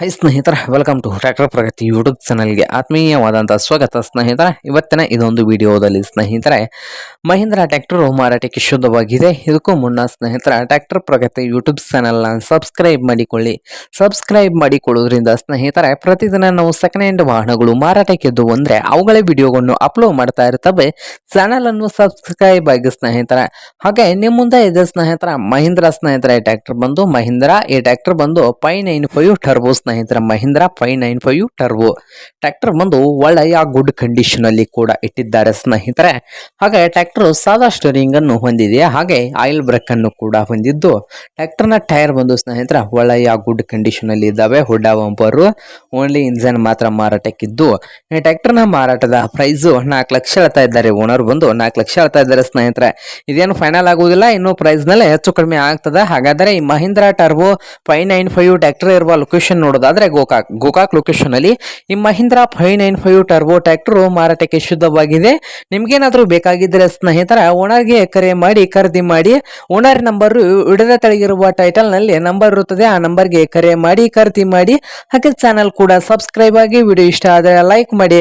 High ಸ್ನೇಹಿತರ welcome to tractor Pragati YouTube ಚಾನಲ್ಗೆ ಆತ್ಮೀಯವಾದಂಥ ಸ್ವಾಗತ. ಸ್ನೇಹಿತರ, ಇವತ್ತಿನ ಇದೊಂದು ವಿಡಿಯೋದಲ್ಲಿ ಸ್ನೇಹಿತರೆ, ಮಹೀಂದ್ರ ಟ್ಯಾಕ್ಟರು ಮಾರಾಟಕ್ಕೆ ಶುದ್ಧವಾಗಿದೆ. ಇದಕ್ಕೂ ಮುನ್ನ ಸ್ನೇಹಿತರ ಟ್ರ್ಯಾಕ್ಟರ್ ಪ್ರಗತಿ ಯೂಟ್ಯೂಬ್ ಚಾನಲ್ನ ಸಬ್ಸ್ಕ್ರೈಬ್ ಮಾಡಿಕೊಳ್ಳಿ. ಸಬ್ಸ್ಕ್ರೈಬ್ ಮಾಡಿಕೊಳ್ಳೋದ್ರಿಂದ ಸ್ನೇಹಿತರೆ, ಪ್ರತಿದಿನ ನಾವು ಸೆಕೆಂಡ್ ಹ್ಯಾಂಡ್ ವಾಹನಗಳು ಮಾರಾಟಕ್ಕೆದ್ದು ಅಂದರೆ ಅವುಗಳ ವಿಡಿಯೋಗಳನ್ನು ಅಪ್ಲೋಡ್ ಮಾಡ್ತಾ ಇರ್ತವೆ. ಚಾನಲನ್ನು ಸಬ್ಸ್ಕ್ರೈಬ್ ಆಗಿ ಸ್ನೇಹಿತರೆ. ಹಾಗೆ ನಿಮ್ಮ ಮುಂದೆ ಇದೆ ಸ್ನೇಹಿತರ, ಮಹೀಂದ್ರ ಸ್ನೇಹಿತರೆ ಟ್ರ್ಯಾಕ್ಟರ್ ಬಂದು ಮಹೀಂದ್ರ, ಈ ಟ್ಯಾಕ್ಟರ್ ಬಂದು five nine five turbo Mahindra five nine five turbo. Tractor ಬಂದು ಒಳ್ಳೆಯ ಗುಡ್ ಕಂಡೀಷನ್ ಅಲ್ಲಿ ಕೂಡ ಇಟ್ಟಿದ್ದಾರೆ ಸ್ನೇಹಿತರೆ. ಹಾಗೆ ಟ್ರ್ಯಾಕ್ಟರ್ ಸಾದಾ ಸ್ಟೋರಿಂಗ್ ಅನ್ನು ಹೊಂದಿದೆ ಹಾಗೆ ಆಯಿಲ್ ಬ್ರೇಕ್ ಅನ್ನು ಕೂಡ ಹೊಂದಿದ್ದು. ಟ್ರ್ಯಾಕ್ಟರ್ನ ಟೈರ್ ಬಂದು ಸ್ನೇಹಿತರ, ಒಳ್ಳೆಯ ಗುಡ್ ಕಂಡೀಷನ್ ಅಲ್ಲಿ ಇದ್ದಾವೆ. ಹುಡ್ಡಾ ಬಂಪರು ಓನ್ಲಿ ಇಂಜನ್ ಮಾತ್ರ ಮಾರಾಟಕ್ಕಿದ್ದು. ಟ್ರ್ಯಾಕ್ಟರ್ನ ಮಾರಾಟದ ಪ್ರೈಸ್ ನಾಲ್ಕು ಲಕ್ಷ ಹೇಳ್ತಾ ಇದ್ದಾರೆ. ಓನರ್ ಬಂದು ನಾಲ್ಕು ಲಕ್ಷ ಹೇಳ್ತಾ ಇದ್ದಾರೆ ಸ್ನೇಹಿತರೆ. ಇದೇನು ಫೈನಲ್ ಆಗುವುದಿಲ್ಲ, ಇನ್ನು ಪ್ರೈಸ್ನಲ್ಲಿ ಹೆಚ್ಚು ಕಡಿಮೆ ಆಗ್ತದೆ. ಹಾಗಾದರೆ ಈ Mahindra turbo five nine five tractor ಇರುವ ಲೊಕೇಶನ್ ನೋಡೋದಾದ್ರೆ ಗೋಕಾಕ್ ಗೋಕಾಕ್ ಲೊಕೇಶನ್ ಅಲ್ಲಿ ಈ Mahindra five nine five turbo tractor ಮಾರಾಟಕ್ಕೆ ಶುದ್ಧವಾಗಿದೆ. ನಿಮ್ಗೇನಾದ್ರೂ ಬೇಕಾಗಿದ್ರೆ ಸ್ನೇಹಿತರ ಓನರ್ಗೆ ಕರೆ ಮಾಡಿ, ಖರೀದಿ ಮಾಡಿ, ಓನರ್ ನಂಬರ್ ಹಿಡಿದ ತೆಳಗಿರುವ ಟೈಟಲ್ನಲ್ಲಿ ನಂಬರ್ ಇರುತ್ತದೆ, ಆ ನಂಬರ್ಗೆ ಕರೆ ಮಾಡಿ, ಖರೀದಿ ಮಾಡಿ. ಹಾಗೆ ಚಾನಲ್ ಕೂಡ ಸಬ್ಸ್ಕ್ರೈಬ್ ಆಗಿ ವಿಡಿಯೋ ಇಷ್ಟ ಆದರೆ ಲೈಕ್ ಮಾಡಿ.